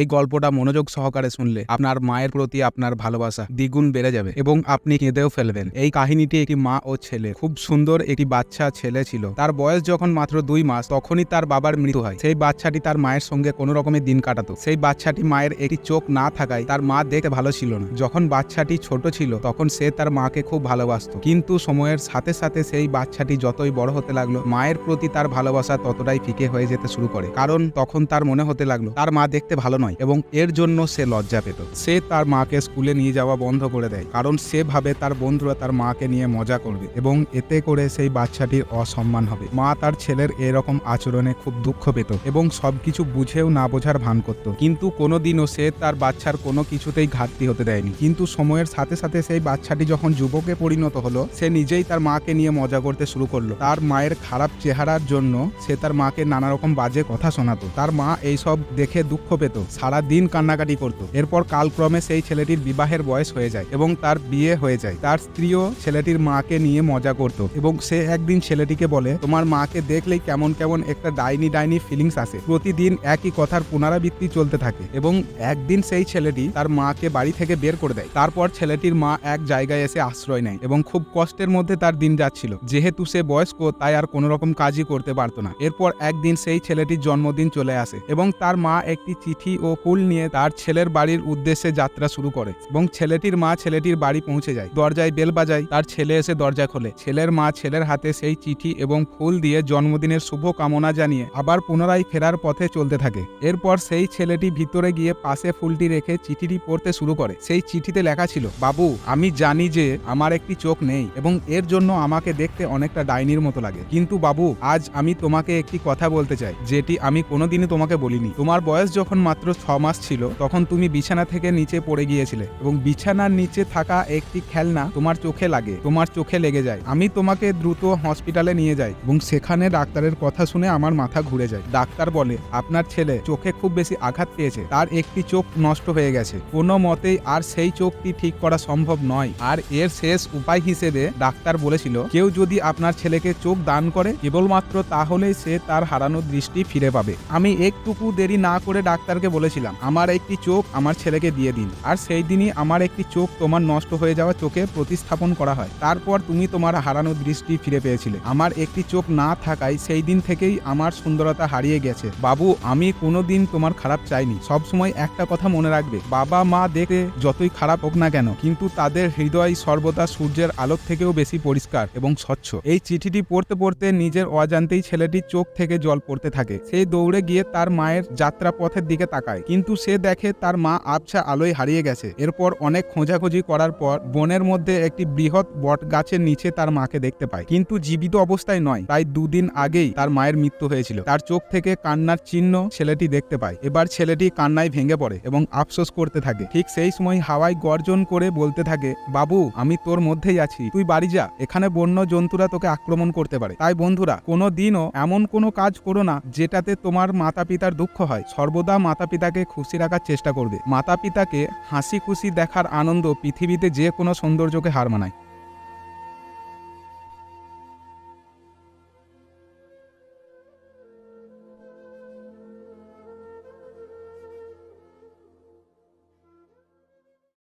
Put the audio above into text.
এই গল্পটা মনোযোগ সহকারে শুনলে আপনার মায়ের প্রতি আপনার ভালোবাসা দ্বিগুণ বেড়ে যাবে এবং আপনি কেঁদেও ফেলবেন। এই কাহিনীটি একটি মা ও ছেলে, খুব সুন্দর একটি বাচ্চা ছেলে ছিল। তার বয়স যখন মাত্র দুই মাস, তখনই তার বাবার মৃত্যু হয়। সেই বাচ্চাটি তার মায়ের সঙ্গে কোনো রকমের দিন কাটাতো। সেই বাচ্চাটি মায়ের একটি চোখ না থাকায় তার মা দেখতে ভালো ছিল না। যখন বাচ্চাটি ছোট ছিল, তখন সে তার মাকে খুব ভালোবাসতো। কিন্তু সময়ের সাথে সাথে সেই বাচ্চাটি যতই বড় হতে লাগল, মায়ের প্রতি তার ভালোবাসা ততটাই ফিকে হয়ে যেতে শুরু করে। কারণ তখন তার মনে হতে লাগল, তার মা দেখতে ভালো নয় এবং এর জন্য সে লজ্জা পেত। সে তার মাকে স্কুলে নিয়ে যাওয়া বন্ধ করে দেয় কারণ সে ভাবে তার বন্ধুরা তার মাকে নিয়ে মজা করবে এবং এতে করে সেই বাচ্চাটির অসম্মান হবে। মা তার ছেলের এরকম আচরণে খুব দুঃখ পেত এবং সবকিছু বুঝেও না বোঝার ভান করত। কিন্তু কোনোদিনও সে তার বাচ্চার কোনো কিছুতেই ঘাটতি হতে দেয়নি। কিন্তু সময়ের সাথে সাথে সেই বাচ্চাটি যখন যুবকে পরিণত হলো, সে নিজেই তার মাকে নিয়ে মজা করতে শুরু করল। তার মায়ের খারাপ চেহারার জন্য সে তার মাকে নানা রকম বাজে কথা শোনাতো। তার মা এইসব দেখে দুঃখ পেত। সারা দিন কান্নাকাটি করত। এরপর কালক্রমে সেই ছেলেটির বিবাহের বয়স হয়ে যায় এবং তার বিয়ে হয়ে যায়। তার স্ত্রীও ছেলেটির মাকে নিয়ে মজা করত এবং সে একদিন ছেলেটিকে বলে, তোমার মাকে দেখলেই কেমন কেমন একটা ডাইনি ডাইনি ফিলিংস আসে। প্রতিদিন একই কথার পুনরাবৃত্তি চলতে থাকে এবং একদিন সেই ছেলেটি তার মাকে বাড়ি থেকে বের করে দেয়। তারপর ছেলেটির মা এক জায়গায় এসে আশ্রয় নেয় এবং খুব কষ্টের মধ্যে তার দিন যাচ্ছিল। যেহেতু সে বয়স্ক, তাই আর কোনো রকম কাজই করতে পারতো না। এরপর একদিন সেই ছেলেটির জন্মদিন চলে আসে এবং তার মা একটি চিঠি ও ফুল নিয়ে তার ছেলের বাড়ির উদ্দেশ্যে যাত্রা শুরু করে এবং ছেলেটির মা ছেলেটির বাড়ি পৌঁছে যায়। দরজায় বেল বাজায়, তার ছেলে এসে দরজা খোলে। ছেলের মা ছেলের হাতে সেই চিঠি এবং ফুল দিয়ে জন্মদিনের শুভ কামনা জানিয়ে আবার পুনরায় ফেরার পথে চলতে থাকে। এরপর সেই ছেলেটি ভিতরে গিয়ে পাশে ফুলটি রেখে চিঠিটি পড়তে শুরু করে। সেই চিঠিতে লেখা ছিল, বাবু, আমি জানি যে আমার একটি চোখ নেই এবং এর জন্য আমাকে দেখতে অনেকটা ডাইনির মতো লাগে। কিন্তু বাবু, আজ আমি তোমাকে একটি কথা বলতে চাই, যেটি আমি কোনোদিনই তোমাকে বলিনি। তোমার বয়স যখন মাত্র ছ মাস ছিল, তখন তুমি বিছানা থেকে নিচে পড়ে গিয়েছিলে এবং বিছানার নিচে থাকা একটি খেলনা তোমার চোখে লাগে, তোমার চোখে লেগে যায়। আমি তোমাকে দ্রুত হসপিটালে নিয়ে যাই এবং সেখানে ডাক্তারের কথা শুনে আমার মাথা ঘুরে যায়। ডাক্তার বলে, আপনার ছেলে চোখে খুব বেশি আঘাত পেয়েছে। তার একটি চোখ নষ্ট হয়ে গেছে। কোনো মতেই আর সেই চোখটি ঠিক করা সম্ভব নয়। আর এর শেষ উপায় হিসেবে ডাক্তার বলেছিল, কেউ যদি আপনার ছেলেকে চোখ দান করে, কেবলমাত্র তাহলেই সে তার হারানো দৃষ্টি ফিরে পাবে। আমি একটুকু দেরি না করে ডাক্তারকে বলেছিলাম, আমার একটি চোখ আমার ছেলেকে দিয়ে দিন, আর সেই দিনই আমার একটি চোখ তোমার নষ্ট হয়ে যাওয়া চোখে প্রতিস্থাপন করা হয়। তারপর তুমি তোমার হারানো দৃষ্টি ফিরে পেয়েছিলে। আমার একটি চোখ না থাকায় সেই দিন থেকেই আমার সুন্দরতা হারিয়ে গেছে। বাবু, আমি কোনোদিন তোমার খারাপ চাইনি। সবসময় একটা কথা মনে রাখবে, বাবা মা দেখে যতই খারাপ হোক না কেন, কিন্তু তাদের হৃদয় সর্বদা সূর্যের আলোর থেকেও বেশি পরিষ্কার এবং স্বচ্ছ। এই চিঠিটি পড়তে পড়তে নিজের অজান্তেই ছেলেটির চোখ থেকে জল পড়তে থাকে। সে দৌড়ে গিয়ে তার মায়ের যাত্রা পথের দিকে তাকায়। কিন্তু সে দেখে তার মা আবছা আলোয় হারিয়ে গেছে। এরপর অনেক খোঁজাখুঁজি করার পর বনের মধ্যে একটি বৃহৎ বট গাছের নিচে তার মাকে দেখতে পায়। কিন্তু জীবিত অবস্থায় নয়, প্রায় দুদিন আগেই তার মায়ের মৃত্যু হয়েছিল। তার চোখ থেকে কান্নার চিহ্ন ছেলেটি দেখতে পায়। এবার ছেলেটি কান্নায় ভেঙে পড়ে এবং আফসোস করতে থাকে। ঠিক সেই সময় হাওয়ায় গর্জন করে বলতে থাকে, বাবু, আমি তোর মধ্যেই আছি। তুই বাড়ি যা। এখানে বন্য জন্তুরা তোকে আক্রমণ করতে পারে। তাই বন্ধুরা কোনো দিনও এমন কোনো কাজ করো না যেটাতে তোমার মাতা পিতার দুঃখ হয়। সর্বদা মাতা পিতাকে খুশি রাখার চেষ্টা করবে। মাতা পিতাকে হাসি খুশি দেখার আনন্দ পৃথিবীতে যে কোনো সৌন্দর্যকে হার মানায়।